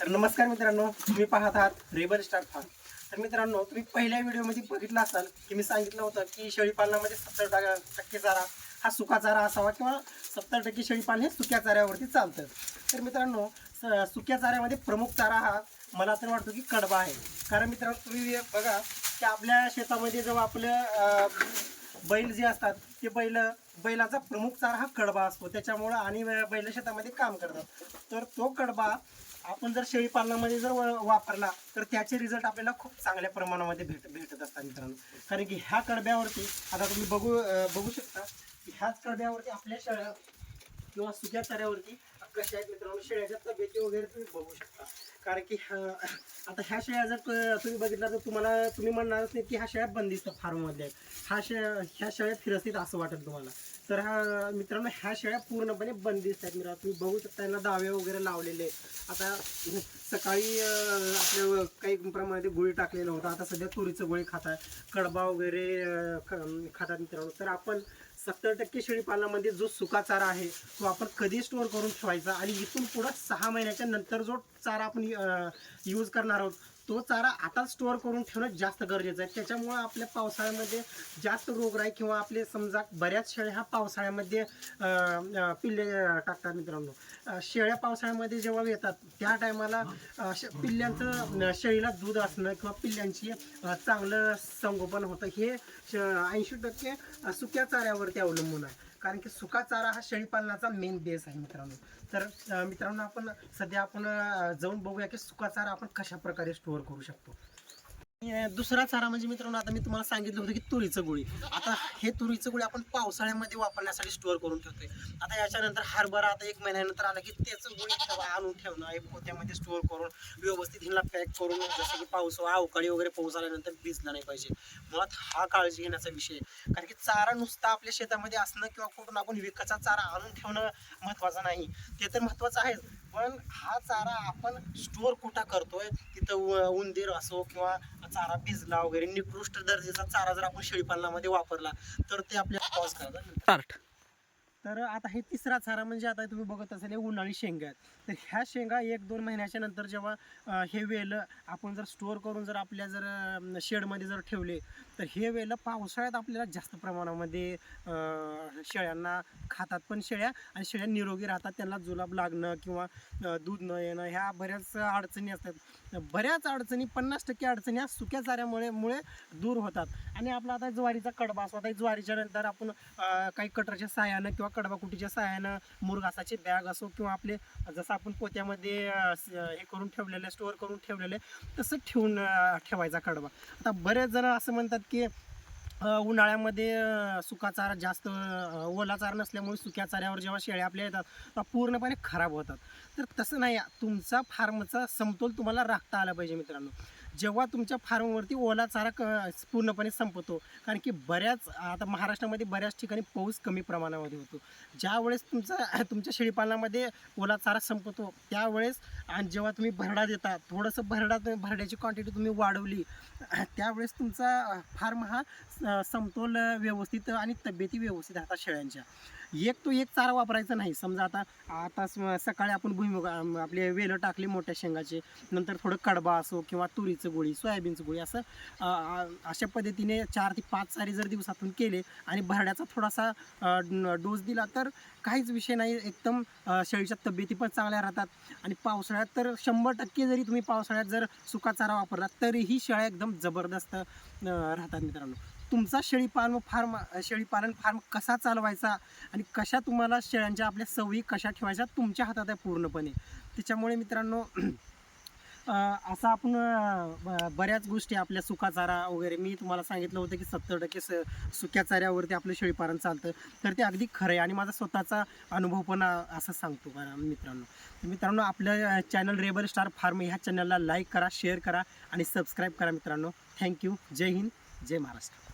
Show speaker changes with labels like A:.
A: तर नमस्कार मित्रांनो तुम्ही पाहत आहात रेबल स्टार फार्म तर मित्रांनो तुम्ही पहिल्या व्हिडिओमध्ये बघितलं असाल की मी सांगितलं होतं की शेळीपालनामध्ये सत्तर टक्का- टक्के चारा हा सुका चारा असावा किंवा सत्तर टक्के शेळीपालन हे सुक्या चाऱ्यावरती चालतं. तर मित्रांनो स- सुक्या चाऱ्यामध्ये प्रमुख चारा हा मला तर वाटतो की कडबा आहे. कारण मित्रांनो तुम्ही बघा की आपल्या शेतामध्ये जेव्हा आपलं बैल जे असतात ते बैल बैलाचा प्रमुख चारा हा कडबा असतो. त्याच्यामुळं आणि बैल शेतामध्ये काम करतात. तर तो कडबा आपण जर शेळी पालनामध्ये जर व- वापरला तर त्याचे रिझल्ट आपल्याला खूप चांगल्या प्रमाणामध्ये भेट भेटत असतात मित्रांनो. कारण की ह्या कडब्यावरती आता तुम्ही बघू बघू शकता की ह्याच कडब्यावरती आपल्या शेळ्या किंवा सुक्या चाऱ्यावरती कशा आहेत मित्रांनो शेळ्याच्या तब्येती वगैरे तुम्ही बघू शकता. कारण की ह्या- आता ह्या शेळ्या जर क- तुम्ही बघितला तर तुम्हाला तुम्ही म्हणणारच नाही की ह्या शेळ्या बंदिस्त फार्ममध्ये आहेत हा शेळ्या ह्या शेळ्या फिरस्तीत असं वाटेल तुम्हाला. तर हा मित्रांनो ह्या शेळ्या पूर्णपणे बंदिस्त आहेत मित्रांनो. तुम्ही बघू शकता यांना दावे वगैरे लावलेले. आहेत. आता सकाळी आपल्या काही प्रमाणात गोळी टाकलेलं होतं. आता सध्या तुरीचं गोळी खातात कडबा वगैरे ख- खातात मित्रांनो. तर आपण सत्तर टक्के शेळीपालनामध्ये जो सुका चारा आहे तो आपण कधी स्टोअर करून ठेवायचा? आणि इथून पुढं सहा महिन्याच्या नंतर जो चारा आपण यूज करणार आहोत तो चारा आता स्टोअर करून ठेवणं जास्त गरजेचं आहे. त्याच्यामुळं आपल्या पावसाळ्यामध्ये जास्त रोगराई किंवा आपले समजा बऱ्याच शेळ्या ह्या पावसाळ्यामध्ये पिल्ले टाकतात मित्रांनो. शेळ्या पावसाळ्यामध्ये जेव्हा येतात त्या टायमाला पिल्ल्यांचं शेळीला दूध असणं किंवा पिल्ल्यांची चांगलं संगोपन होतं. हे ऐंशी टक्के सुक्या चाऱ्यावरती अवलंबून आहे. कारण की सुका चारा हा शेळीपालनाचा मेन बेस आहे मित्रांनो. तर मित्रांनो आपण सध्या आपण जाऊन बघूया की सुका चारा आपण कशा प्रकारे स्टोअर करू शकतो. दुसरा चारा म्हणजे मित्रांनो आता मी तुम्हाला सांगितलं होतं की तुरीचं गुळी. आता हे तुरीचं गुळी आपण पावसाळ्यामध्ये वापरण्यासाठी स्टोअर करून ठेवतोय. आता याच्यानंतर हरभरा आता एक महिन्यानंतर आला की त्याचं गुळी ठेवा आणून ठेवणं हे पोत्यामध्ये स्टोअर करून व्यवस्थित हिला पॅक करून जसं की पाऊस अवकाळी वगैरे पाऊस आल्यानंतर भिजला नाही पाहिजे. मुळात हा काळजी घेण्याचा विषय आहे. कारण की चारा नुसता आपल्या शेतामध्ये असणं किंवा कुठून आपण विकाचा चारा आणून ठेवणं महत्त्वाचं नाही. ते तर महत्त्वाचं आहेच. पण हा चारा आपण स्टोअर कुठं करतोय? तिथं उ- उंदीर असो किंवा चारा भिजला वगैरे निकृष्ट दर्जाचा चारा जर आपण शेळीपालनामध्ये वापरला तर ते आपल्या कॉज करतात. तर आता हे तिसरा चारा म्हणजे आता तुम्ही बघत असाल हे उन्हाळी शेंगा आहेत. तर ह्या शेंगा एक दोन महिन्याच्या नंतर जेव्हा हे वेल आपण जर स्टोअर करून जर आपल्या जर शेडमध्ये जर ठेवले तर हे वेल पावसाळ्यात आपल्याला जास्त प्रमाणामध्ये शेळ्यांना खातात पण शेळ्या आणि शेळ्या निरोगी राहतात. त्यांना जुलाब लागणं किंवा दूध न येणं ह्या बऱ्याच अडचणी असतात. बऱ्याच अडचणी पन्नास टक्के अडचणी ह्या सुक्या चाऱ्यामुळे मुळे दूर होतात. आणि आपला आता ज्वारीचा कडबा असतो. आता ज्वारीच्या नंतर आपण काही कटरच्या साह्यानं किंवा कडबाकुटीच्या सहाय्यानं मुरघासाची बॅग असो किंवा आपले जसं आपण पोत्यामध्ये हे करून ठेवलेलं स्टोअर करून ठेवलेलं आहे तसं ठेवून ठेवायचा कडबा. आता बरेच जण असं म्हणतात की उन्हाळ्यामध्ये सुका चारा जास्त ओला चारा नसल्यामुळे सुक्या चाऱ्यावर जेव्हा शेळ्या आपल्या येतात तेव्हा पूर्णपणे खराब होतात. तर तसं नाही तुमचा फार्मचा समतोल तुम्हाला राखता आला पाहिजे मित्रांनो. जेव्हा तुमच्या फार्मवरती ओला चारा क पूर्णपणे संपतो कारण की बऱ्याच आता महाराष्ट्रामध्ये बऱ्याच ठिकाणी पाऊस कमी प्रमाणामध्ये होतो. ज्यावेळेस तुमचा तुमच्या शेळीपालनामध्ये ओला चारा संपतो त्यावेळेस आणि जेव्हा तुम्ही भरडा देता थोडंसं भरडा भरड्याची क्वांटिटी तुम्ही वाढवली त्यावेळेस तुमचा फार्म हा स- समतोल व्यवस्थित आणि तब्येती व्यवस्थित राहतात शेळ्यांच्या. एक तो एक चारा वापरायचा नाही. समजा आता आता स- सकाळी आपण भुईमुग आपले वेलं टाकली मोठ्या शेंगाचे नंतर थोडं कडबा असो किंवा तुरीचं गोळी सोयाबीनचं गोळी असं अशा पद्धतीने चार ते पाच सारी जर दिवसातून केले आणि भरड्याचा थोडासा डोस दिला तर काहीच विषय नाही. एकदम शेळीच्या तब्येती पण चांगल्या राहतात आणि पावसाळ्यात तर शंभर टक्के जरी तुम्ही पावसाळ्यात जर सुका चारा वापरला तरीही शेळ्या एकदम जबरदस्त राहतात मित्रांनो. तुमचा शेळीपालन फार्म शेळीपालन फार्म कसा चालवायचा आणि कशा तुम्हाला शेळ्यांच्या आपल्या सवयी कशा ठेवायच्या तुमच्या हातात आहे पूर्णपणे. त्याच्यामुळे मित्रांनो असं आपण ब- बऱ्याच गोष्टी आपल्या सुका चारा वगैरे मी तुम्हाला सांगितलं होतं की सत्तर टक्के स सुक्या चाऱ्यावरती आपलं शेळीपालन चालतं. तर ते अगदी खरं आहे आणि माझा स्वतःचा अनुभव पण असं सांगतो मित्रांनो. तर मित्रांनो आपल्या चॅनल रेबल स्टार फार्म ह्या चॅनलला लाईक करा शेअर करा आणि सबस्क्राईब करा मित्रांनो. थँक्यू जय हिंद. जय महाराष्ट्र.